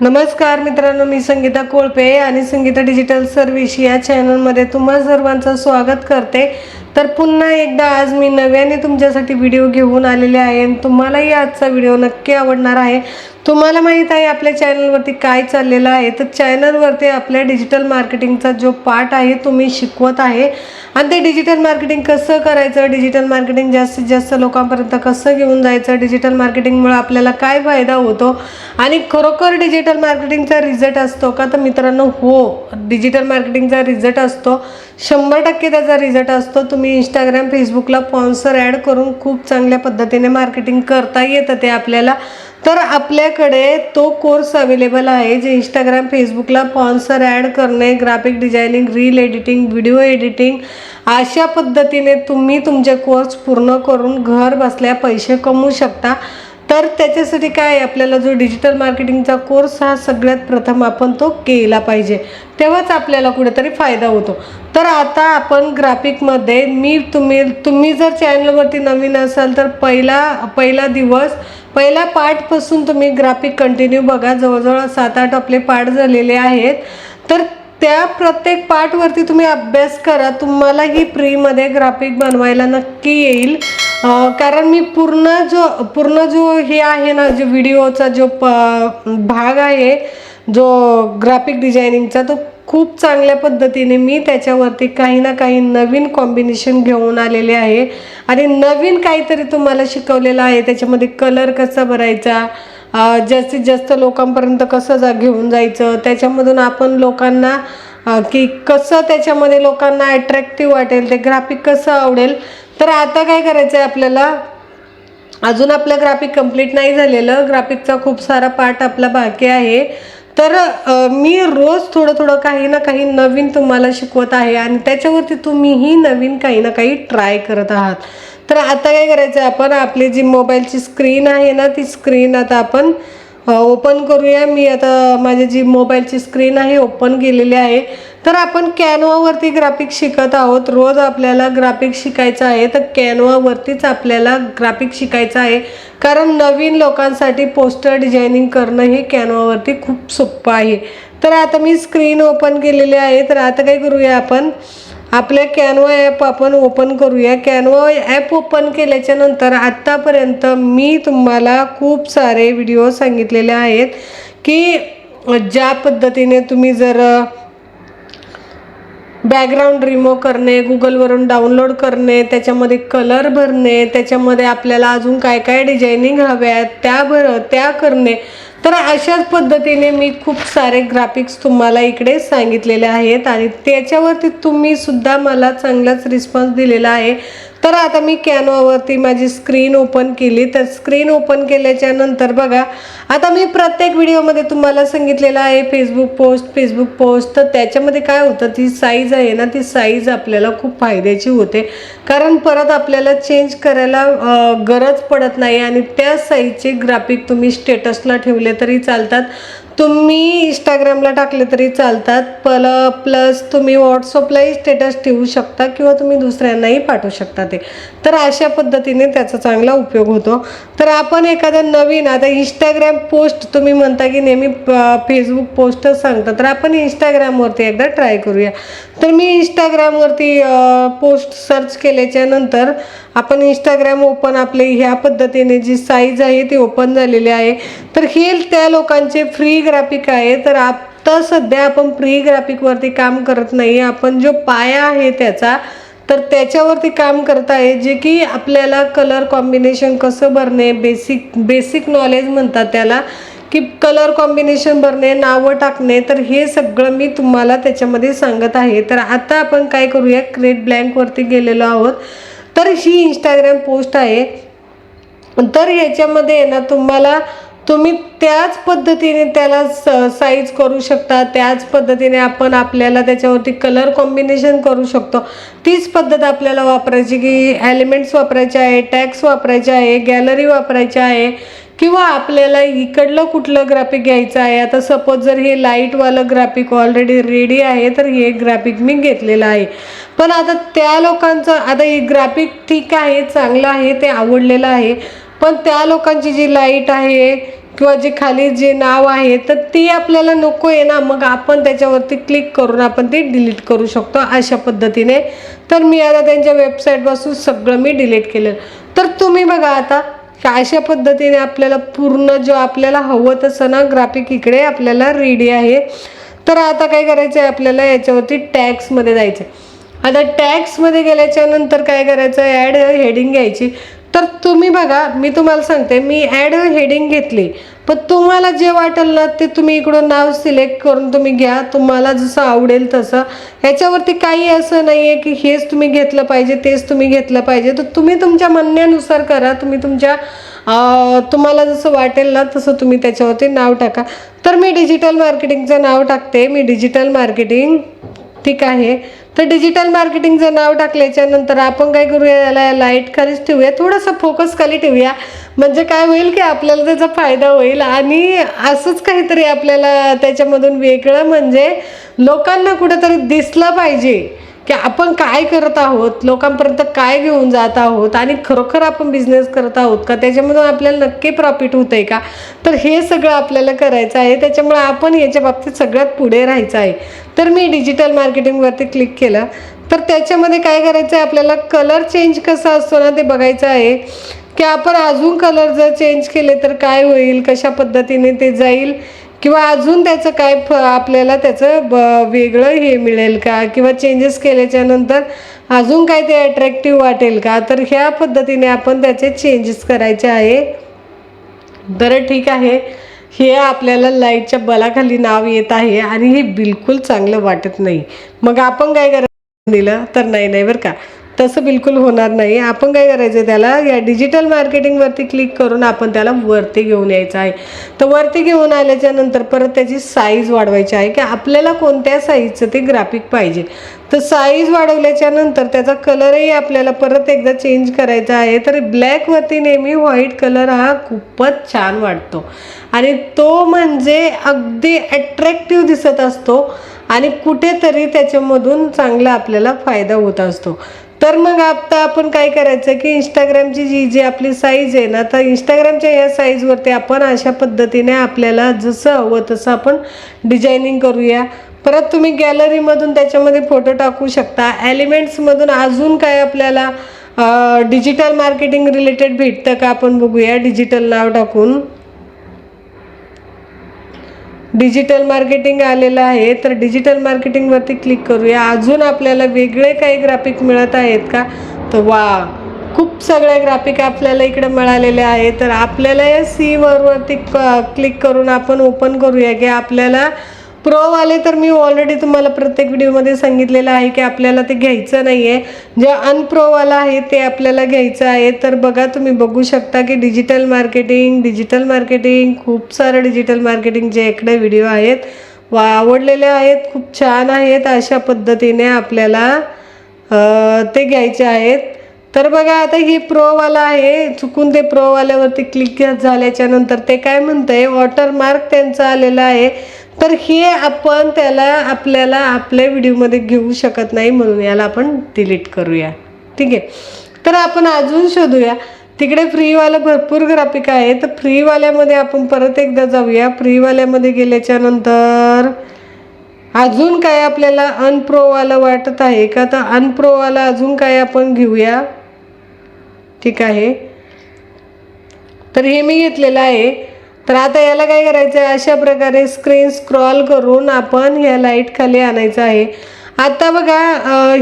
नमस्कार मित्रांनो मी संगीता कोळपे आणि संगीता डिजिटल सर्व्हिस या चॅनलमध्ये तुम्हा सर्वांचं स्वागत करते. तर पुन्हा एकदा आज मी नव्याने तुमच्यासाठी व्हिडिओ घेऊन आलेले आहे आणि तुम्हालाही आजचा व्हिडिओ नक्की आवडणार आहे. तुम्हाला माहीत आहे आपल्या चॅनलवरती काय चाललेलं आहे? तर चॅनलवरती आपल्या डिजिटल मार्केटिंगचा जो पार्ट आहे तो मी शिकवत आहे. आणि ते डिजिटल मार्केटिंग कसं करायचं? डिजिटल मार्केटिंग जास्तीत जास्त लोकांपर्यंत कसं घेऊन जायचं? डिजिटल मार्केटिंगमुळे आपल्याला काय फायदा होतो? आणि खरोखर डिजिटल मार्केटिंगचा रिझल्ट असतो का? तर मित्रांनो हो. डिजिटल मार्केटिंगचा रिझल्ट असतो. शंभर टक्के त्याचा रिझल्ट असतो. तुम्ही इंस्टाग्राम फेसबुकला स्पॉन्सर ॲड करून खूप चांगल्या पद्धतीने मार्केटिंग करता येतं ते आपल्याला. तर आपल्याकडे तो कोर्स अवेलेबल आहे जे इंस्टाग्राम फेसबुकला स्पॉन्सर ॲड करणे graphic designing reel editing video editing अशा पद्धतीने तुम्ही तुमचे कोर्स पूर्ण करून घर बसल्या पैसे कमवू शकता. तर त्याच्यासाठी काय आहे, आपल्याला जो डिजिटल मार्केटिंगचा कोर्स हा सगळ्यात प्रथम आपण तो केला पाहिजे. तेव्हाच आपल्याला कुठेतरी फायदा होतो. तर आता आपण ग्राफिकमध्ये मी तुम्ही तुम्ही जर चॅनलवरती नवीन असाल तर पहिला पहिला दिवस पहिल्या पार्टपासून तुम्ही ग्राफिक कंटिन्यू बघा. जवळजवळ सात आठ आपले पार्ट झालेले आहेत. तर त्या प्रत्येक पार्टवरती तुम्ही अभ्यास करा. तुम्हालाही फ्रीमध्ये ग्राफिक बनवायला नक्की येईल. कारण मी पूर्ण जो पूर्ण जो हे आहे ना जो व्हिडिओचा जो प भाग आहे जो ग्राफिक डिझायनिंगचा तो खूप चांगल्या पद्धतीने मी त्याच्यावरती काही ना काही नवीन कॉम्बिनेशन घेऊन आलेले आहे. आणि नवीन काहीतरी तुम्हाला शिकवलेलं आहे त्याच्यामध्ये कलर कसा भरायचा जास्तीत जास्त लोकांपर्यंत कसं जा घेऊन जायचं त्याच्यामधून आपण लोकांना की कसं त्याच्यामध्ये लोकांना अट्रॅक्टिव्ह वाटेल ते ग्राफिक कसं आवडेल तर आता काय करायचं आहे आपल्याला? अजून आपलं ग्राफिक कंप्लीट नाही झालेलं. ग्राफिकचा खूप सारा पार्ट आपला बाकी आहे. तर मी रोज थोडं थोडं काही ना काही नवीन तुम्हाला शिकवत आहे आणि त्याच्यावरती तुम्हीही नवीन काही ना काही ट्राय करत आहात. तर आता काय करायचं आहे आपण? आपली जी मोबाईलची स्क्रीन आहे ना ती स्क्रीन आता आपण ओपन करूया. मी आता माझी जी मोबाईलची स्क्रीन आहे ओपन केलेली आहे. तर आपण कॅनवावरती ग्राफिक शिकत आहोत. रोज आपल्याला ग्राफिक शिकायचं आहे. तर कॅनवावरतीच आपल्याला ग्राफिक शिकायचं आहे. कारण नवीन लोकांसाठी पोस्टर डिझायनिंग करणं हे कॅनवावरती खूप सोपं आहे. तर आता मी स्क्रीन ओपन केलेली आहे. तर आता काय करूया आपण? आपल्या कॅनवा ॲप आपण ओपन करूया. कॅनवा ॲप ओपन केल्याच्यानंतर आत्तापर्यंत मी तुम्हाला खूप सारे व्हिडिओ सांगितलेले आहेत की ज्या पद्धतीने तुम्ही जर बॅकग्राऊंड रिमूव्ह करणे गुगलवरून डाउनलोड करणे त्याच्यामध्ये कलर भरणे त्याच्यामध्ये आपल्याला अजून काय काय डिझायनिंग हव्या आहेत त्या भर त्या करणे. तर अशाच पद्धतीने मी खूप सारे ग्राफिक्स तुम्हाला इकडे सांगितलेले आहेत आणि त्याच्यावरती तुम्ही सुद्धा मला चांगलाच रिस्पॉन्स दिलेला आहे. तर आता मी कॅनोवरती माझी स्क्रीन ओपन केली. तर स्क्रीन ओपन केल्याच्यानंतर बघा आता मी प्रत्येक व्हिडिओमध्ये तुम्हाला सांगितलेलं आहे फेसबुक पोस्ट फेसबुक पोस्ट तर त्याच्यामध्ये काय होतं ती साईज आहे ना ती साईज आपल्याला खूप फायद्याची होते. कारण परत आपल्याला चेंज करायला गरज पडत नाही आणि त्या साईजचे ग्राफिक तुम्ही स्टेटसला ठेवले तरी चालतात. तुम्ही इंस्टाग्रामला टाकले तरी चालतात. पल प्लस तुम्ही व्हॉट्सअपलाही स्टेटस ठेवू शकता किंवा तुम्ही दुसऱ्यांनाही पाठवू शकता ते. तर अशा पद्धतीने त्याचा चांगला उपयोग होतो. तर आपण एखादा नवीन आता इंस्टाग्राम पोस्ट तुम्ही म्हणता की नेहमी फेसबुक पोस्टच सांगता. तर आपण इंस्टाग्रामवरती एकदा ट्राय करूया. तर मी इंस्टाग्रामवरती पोस्ट सर्च केल्याच्यानंतर आपण इंस्टाग्राम ओपन आपले ह्या पद्धतीने जी साईज आहे ती ओपन झालेली आहे. तर हे त्या लोकांचे फ्री ग्राफिक आहे. तर आत्ता सध्या आपण फ्री ग्राफिकवरती काम करत नाही आपण जो पाया आहे त्याचा तर त्याच्यावरती काम करत आहे. जे की आपल्याला कलर कॉम्बिनेशन कसं भरणे बेसिक बेसिक नॉलेज म्हणतात त्याला की कलर कॉम्बिनेशन भरणे नावं टाकणे तर हे सगळं मी तुम्हाला त्याच्यामध्ये सांगत आहे. तर आता आपण काय करूया क्रेट ब्लँकवरती गेलेलो आहोत. तर ही इंस्टाग्राम पोस्ट आहे. तर ह्याच्यामध्ये आहे ना तुम्हाला तुम्ही त्याच पद्धतीने त्याला स साईज करू शकता. त्याच पद्धतीने आपण आपल्याला त्याच्यावरती कलर कॉम्बिनेशन करू शकतो. तीच पद्धत आपल्याला वापरायची की एलिमेंट्स वापरायचे आहे टॅक्स वापरायचे आहे गॅलरी वापरायची आहे. किंवा आपल्याला इकडलं कुठलं ग्राफिक घ्यायचं आहे? आता सपोज जर हे लाईटवालं ग्राफिक ऑलरेडी रेडी आहे तर हे ग्राफिक मी घेतलेलं आहे. पण आता त्या लोकांचं आता हे ग्राफिक ठीक आहे चांगलं आहे ते आवडलेलं आहे. पण त्या लोकांची जी लाइट आहे किंवा जे खाली जे नाव आहे तर ती आपल्याला नको आहे ना. मग आपण त्याच्यावरती क्लिक करून आपण ते डिलीट करू शकतो अशा पद्धतीने. तर मी आता त्यांच्या वेबसाईटपासून सगळं मी डिलीट केलं तर तुम्ही बघा आता का अशा पद्धतीने आपल्याला पूर्ण जो आपल्याला हवं तसं ना ग्राफिक इकडे आपल्याला रेडी आहे. तर आता काय करायचं आहे आपल्याला याच्यावरती टॅक्समध्ये जायचं आहे आता टॅक्समध्ये गेल्याच्यानंतर काय करायचं? ॲड हेडिंग घ्यायची. तर तुम्ही बघा मी तुम्हाला सांगते मी ॲड हेडिंग घेतली. पण तुम्हाला जे वाटेल ना ते तुम्ही इकडून नाव सिलेक्ट करून तुम्ही घ्या. तुम्हाला जसं आवडेल तसं. ह्याच्यावरती काही असं नाही आहे की हेच तुम्ही घेतलं पाहिजे तेच तुम्ही घेतलं पाहिजे. तर तुम्ही तुमच्या म्हणण्यानुसार करा. तुम्ही तुमच्या तुम्हाला जसं वाटेल ना तसं तुम्ही त्याच्यावरती नाव टाका. तर मी डिजिटल मार्केटिंगचं नाव टाकते. मी डिजिटल मार्केटिंग ठीक आहे. तर डिजिटल मार्केटिंगचं नाव टाकल्याच्या नंतर आपण काय करूया याला लाइट खालीच ठेवूया. थोडासा फोकस खाली ठेवूया. म्हणजे काय होईल की आपल्याला त्याचा फायदा होईल आणि असंच काहीतरी आपल्याला त्याच्यामधून वेगळं म्हणजे लोकांना कुठंतरी दिसलं पाहिजे. की आपण काय करत आहोत लोकांपर्यंत काय घेऊन जात आहोत आणि खरोखर आपण बिझनेस करत आहोत का? त्याच्यामधून आपल्याला नक्की प्रॉफिट होतं आहे का? तर हे सगळं आपल्याला करायचं आहे. त्याच्यामुळे आपण याच्या बाबतीत सगळ्यात पुढे राहायचं आहे. तर मी डिजिटल मार्केटिंगवरती क्लिक केलं. तर त्याच्यामध्ये काय करायचं आहे आपल्याला? कलर चेंज कसा असतो ना ते बघायचं आहे. की आपण अजून कलर जर चेंज केले तर काय होईल? कशा पद्धतीने ते जाईल? किंवा अजून त्याचं काय फ आपल्याला त्याचं ब वेगळं हे मिळेल का? किंवा चेंजेस केल्याच्यानंतर अजून काय ते अट्रॅक्टिव्ह वाटेल का? तर ह्या पद्धतीने आपण त्याचे चेंजेस करायचे आहे. बरं ठीक आहे. हे आपल्याला लाईटच्या बलाखाली नाव येत आहे आणि हे बिलकुल चांगलं वाटत नाही. मग आपण काय करायचं? दिलं तर नाही नाही बरं का? तसं बिलकुल होणार नाही. आपण काय करायचं त्याला या डिजिटल मार्केटिंगवरती क्लिक करून आपण त्याला वरती घेऊन यायचं आहे. तर वरती घेऊन आल्याच्यानंतर परत त्याची साईज वाढवायची आहे की आपल्याला कोणत्या साईजचं ते ग्राफिक पाहिजे. तर साईज वाढवल्याच्या नंतर त्याचा कलरही आपल्याला परत एकदा चेंज करायचा आहे. तर ब्लॅकवरती नेहमी व्हाईट कलर हा खूपच छान वाटतो आणि तो म्हणजे अगदी अट्रॅक्टिव्ह दिसत असतो आणि कुठेतरी त्याच्यामधून चांगला आपल्याला फायदा होत असतो. तर मग आता आपण काय करायचं की इंस्टाग्रामची जी जी आपली साईज आहे ना तर इंस्टाग्रामच्या या साईजवरती आपण अशा पद्धतीने आपल्याला जसं हवं तसं आपण डिझायनिंग करूया. परत तुम्ही गॅलरीमधून त्याच्यामध्ये फोटो टाकू शकता. एलिमेंट्समधून अजून काय आपल्याला डिजिटल मार्केटिंग रिलेटेड भेटतं का आपण बघूया. डिजिटल नाव टाकून. डिजिटल मार्केटिंग आलेलं आहे. तर डिजिटल मार्केटिंगवरती क्लिक करूया. अजून आपल्याला वेगळे काही ग्राफिक मिळत आहेत का? तर वा खूप सगळे ग्राफिक आपल्याला इकडे मिळालेले आहे तर आपल्याला या सी वरवरती क्लिक करून आपण ओपन करूया की आपल्याला प्रोवाले तर मी ऑलरेडी तुम्हाला प्रत्येक व्हिडिओमध्ये सांगितलेलं आहे की आपल्याला ते घ्यायचं नाही आहे जे अनप्रोवाला आहे ते आपल्याला घ्यायचं आहे. तर बघा तुम्ही बघू शकता की डिजिटल मार्केटिंग डिजिटल मार्केटिंग खूप सारं डिजिटल मार्केटिंगचे इकडे व्हिडिओ आहेत वा आवडलेले आहेत खूप छान आहेत. अशा पद्धतीने आपल्याला ते घ्यायचे आहेत. तर बघा आता ही प्रोवाला आहे. चुकून ते प्रोवाल्यावरती क्लिक झाल्याच्यानंतर ते काय म्हणतंय? वॉटरमार्क त्यांचा आलेला आहे. तर हे आपण त्याला आपल्याला आपल्या व्हिडिओमध्ये घेऊ शकत नाही म्हणून याला आपण डिलीट करूया. ठीक आहे? तर आपण अजून शोधूया. तिकडे फ्रीवालं भरपूर ग्राफिक आहे. तर फ्रीवाल्यामध्ये आपण परत एकदा जाऊया. फ्रीवाल्यामध्ये गेल्याच्यानंतर अजून काय आपल्याला अनप्रोवाला वाटत आहे का? तर अनप्रोवाला अजून काय आपण घेऊया. ठीक आहे? तर हे मी घेतलेलं आहे. तर आता याला काय करायचं आहे? अशा प्रकारे स्क्रीन स्क्रॉल करून आपण ह्या लाइट खाली आणायचं आहे. आता बघा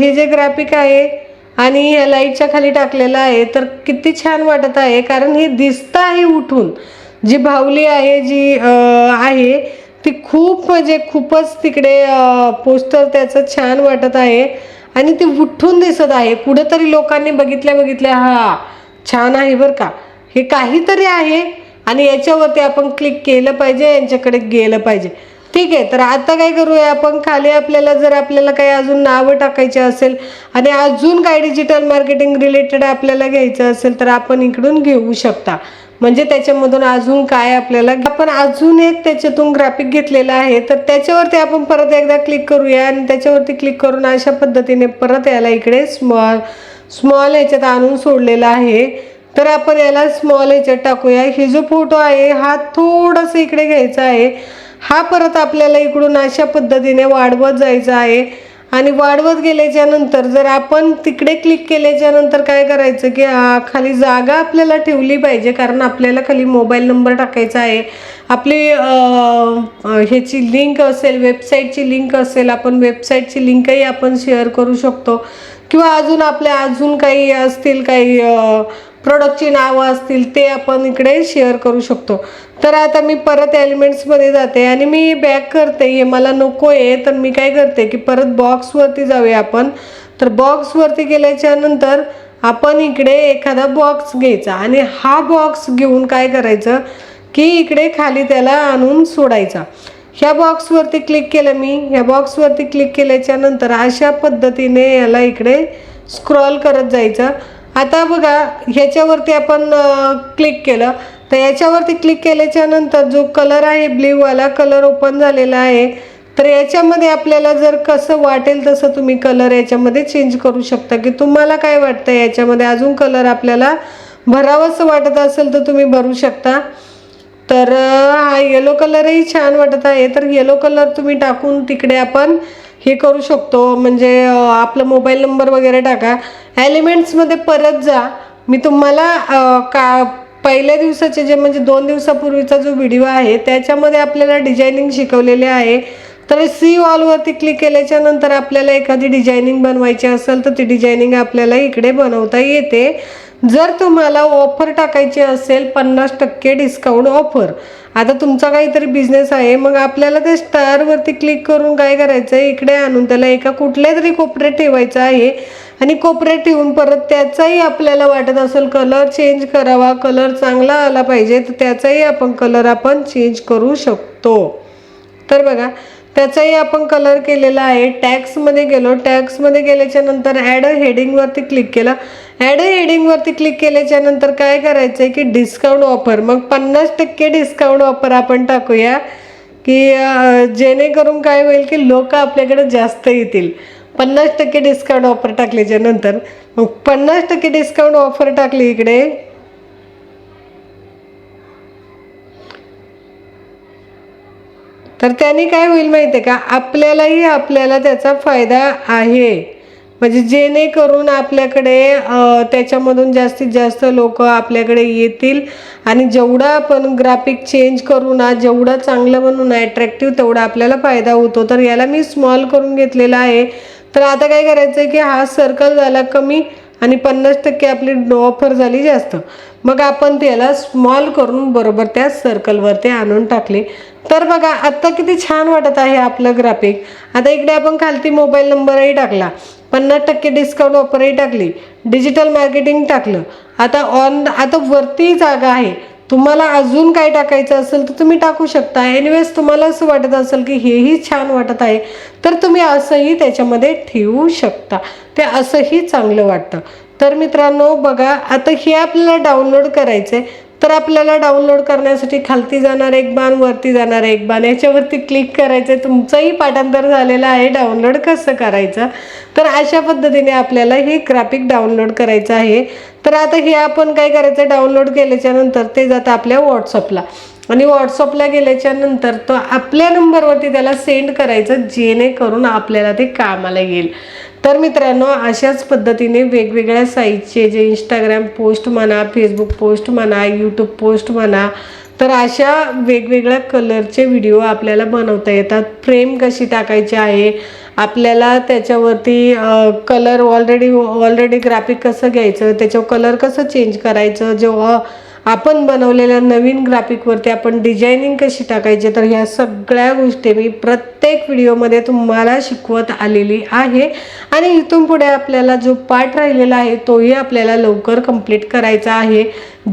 हे जे ग्राफिक आहे आणि ह्या लाईटच्या खाली टाकलेलं आहे तर किती छान वाटत आहे. कारण हे दिसतं आहे उठून. जी भावली आहे जी आहे ती खूप म्हणजे खूपच तिकडे पोस्टर त्याचं छान वाटत आहे. आणि ती उठून दिसत आहे. कुठंतरी लोकांनी बघितल्या बघितल्या हा छान आहे बरं का. हे काहीतरी आहे. आणि याच्यावरती आपण क्लिक केलं पाहिजे यांच्याकडे गेलं पाहिजे. ठीक आहे तर आता काय करूया आपण? खाली आपल्याला जर आपल्याला काही अजून नावं टाकायची असेल आणि अजून काय डिजिटल मार्केटिंग रिलेटेड आपल्याला घ्यायचं असेल तर आपण इकडून घेऊ शकता. म्हणजे त्याच्यामधून अजून काय आपल्याला आपण अजून एक त्याच्यातून ग्राफिक घेतलेला आहे तर त्याच्यावरती आपण परत एकदा क्लिक करूया आणि त्याच्यावरती क्लिक करून अशा पद्धतीने परत याला इकडे स्मॉल स्मॉल याच्यात आणून सोडलेलं आहे. तर आपण याला स्मॉल याच्यात टाकूया. हे जो फोटो आहे हा थोडासा इकडे घ्यायचा आहे. हा परत आपल्याला इकडून अशा पद्धतीने वाढवत जायचा आहे. आणि वाढवत गेल्याच्यानंतर जर आपण तिकडे क्लिक केल्याच्यानंतर काय करायचं की खाली जागा आपल्याला ठेवली पाहिजे कारण आपल्याला खाली मोबाईल नंबर टाकायचा आहे. आपली ह्याची लिंक असेल वेबसाईटची लिंक असेल आपण वेबसाईटची लिंकही आपण शेअर करू शकतो. किंवा अजून आपल्या अजून काही असतील काही प्रोडक्टची नावं असतील ते आपण इकडे शेअर करू शकतो. तर आता मी परत एलिमेंट्समध्ये जाते आणि मी बॅक करते. हे मला नको आहे तर मी काय करते की परत बॉक्सवरती जाऊया आपण. तर बॉक्सवरती गेल्याच्यानंतर आपण इकडे एखादा बॉक्स घ्यायचा आणि हा बॉक्स घेऊन काय करायचं की इकडे खाली त्याला आणून सोडायचा. ह्या बॉक्सवरती क्लिक केलं मी. ह्या बॉक्सवरती क्लिक केल्याच्यानंतर अशा पद्धतीने याला इकडे स्क्रॉल करत जायचं. आता बघा ह्याच्यावरती आपण क्लिक केलं. तर याच्यावरती क्लिक केल्याच्यानंतर जो कलर आहे ब्ल्यूवाला कलर ओपन झालेला आहे. तर याच्यामध्ये आपल्याला जर कसं वाटेल तसं तुम्ही कलर याच्यामध्ये चेंज करू शकता. की तुम्हाला काय वाटतं याच्यामध्ये? अजून कलर आपल्याला भरावंसं वाटत असेल तर तुम्ही भरू शकता. तर हा येलो कलरही छान वाटत आहे. तर येलो कलर तुम्ही टाकून तिकडे आपण हे करू शकतो. म्हणजे आपलं आपला मोबाईल नंबर वगैरे टाका. एलिमेंट्समध्ये परत जा. मी तुम्हाला का पहिल्या दिवसाचे जे म्हणजे दोन दिवसापूर्वीचा जो व्हिडिओ आहे त्याच्यामध्ये आपल्याला डिझायनिंग शिकवलेले आहे. तर सी ऑलवरती क्लिक केल्याच्यानंतर आपल्याला एखादी डिझायनिंग बनवायची असेल तर ती डिझायनिंग आपल्याला इकडे बनवता येते. जर तुम्हाला ऑफर टाकायची असेल पन्नास टक्के डिस्काउंट ऑफर आता तुमचा काहीतरी बिझनेस आहे मग आपल्याला ते स्टारवरती क्लिक करून काय करायचं आहे इकडे आणून त्याला एका कुठल्या तरी कोपऱ्यात ठेवायचं आहे. आणि कोपऱ्यात ठेवून परत त्याचाही आपल्याला वाटत असेल कलर चेंज करावा कलर चांगला आला पाहिजे तर त्याचाही आपण कलर आपण चेंज करू शकतो. तर बघा त्याचाही आपण कलर केलेला आहे. टॅक्समध्ये गेलो. टॅक्समध्ये गेल्याच्यानंतर ॲड हेडिंगवरती क्लिक केलं. ॲड हेडिंगवरती क्लिक केल्याच्यानंतर काय करायचं आहे की डिस्काउंट ऑफर मग पन्नास टक्के डिस्काउंट ऑफर आपण टाकूया की जेणेकरून काय होईल की लोक आपल्याकडे जास्त येतील. पन्नास टक्के डिस्काउंट ऑफर टाकल्याच्या नंतर. मग पन्नास टक्के डिस्काउंट ऑफर टाकली इकडे. तर त्याने काय होईल माहिती आहे का? आपल्यालाही आपल्याला त्याचा फायदा आहे. म्हणजे जेणेकरून आपल्याकडे त्याच्यामधून जास्तीत जास्त लोक आपल्याकडे येतील आणि जेवढा आपण ग्राफिक चेंज करू ना जेवढं चांगलं बनवून अट्रॅक्टिव्ह तेवढा आपल्याला फायदा होतो. तर याला मी स्मॉल करून घेतलेला आहे. तर आता काय करायचं आहे की हा सर्कल झाला कमी. आणि पन्नास टक्के आपली ऑफर झाली जास्त. मग आपण त्याला स्मॉल करून बरोबर त्या सर्कलवरती आणून टाकले. तर बघा आत्ता किती छान वाटत आहे आपलं ग्राफिक आता इकडे आपण खालती मोबाईल नंबरही टाकला. पन्नास टक्के डिस्काउंट ऑफरही टाकली. डिजिटल मार्केटिंग टाकलं. आता ऑन आता वरती जागा आहे. तुम्हाला अजून काय टाकायचं असेल तर तुम्ही टाकू शकता. एनिवेज तुम्हाला असं वाटत असेल की हेही छान वाटत आहे तर तुम्ही असंही त्याच्यामध्ये ठेवू शकता. ते असंही चांगलं वाटतं. तर मित्रांनो बघा आता हे आपल्याला डाउनलोड करायचं आहे तर आपल्याला डाउनलोड करण्यासाठी खालती जाणार एक बाण वरती जाणार एक बाण. याच्यावरती क्लिक करायचं आहे तुमचंही पाठांतर झालेलं आहे डाउनलोड कसं करायचं? तर अशा पद्धतीने आपल्याला हे ग्राफिक डाउनलोड करायचं आहे. तर आता हे आपण काय करायचं डाउनलोड केल्याच्यानंतर ते जातं आपल्या व्हॉट्सअपला आणि व्हॉट्सअपला गेल्याच्यानंतर तो आपल्या नंबरवरती त्याला सेंड करायचं जेणेकरून आपल्याला ते कामाला येईल. तर मित्रांनो अशाच पद्धतीने वेगवेगळ्या साईजचे जे इंस्टाग्राम पोस्ट म्हणा फेसबुक पोस्ट म्हणा यूट्यूब पोस्ट म्हणा तर अशा वेगवेगळ्या कलरचे व्हिडिओ आपल्याला बनवता येतात. फ्रेम कशी टाकायची आहे आपल्याला त्याच्यावरती कलर ऑलरेडी ऑलरेडी ग्राफिक कसं घ्यायचं त्याच्यावर कलर कसं चेंज करायचं जेव्हा आपण बनवलेल्या नवीन ग्राफिकवरती आपण डिझायनिंग कशी टाकायची तर ह्या सगळ्या गोष्टी मी प्रत्येक व्हिडिओमध्ये तुम्हाला शिकवत आलेली आहे. आणि इथून पुढे आपल्याला जो पार्ट राहिलेला आहे तोही आपल्याला लवकर कंप्लीट करायचा आहे.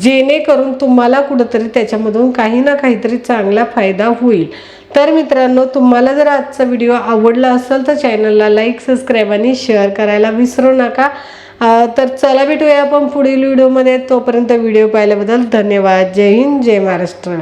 जेणेकरून तुम्हाला कुठंतरी त्याच्यामधून काही ना काहीतरी चांगला फायदा होईल. तर मित्रांनो तुम्हाला जर आजचा व्हिडिओ आवडला असेल तर चॅनलला लाईक सबस्क्राईब आणि शेअर करायला विसरू नका. तर चला भेटूया आपण पुढील व्हिडिओमध्ये तोपर्यंत व्हिडिओ पाहिल्याबद्दल धन्यवाद. जय हिंद जय महाराष्ट्र.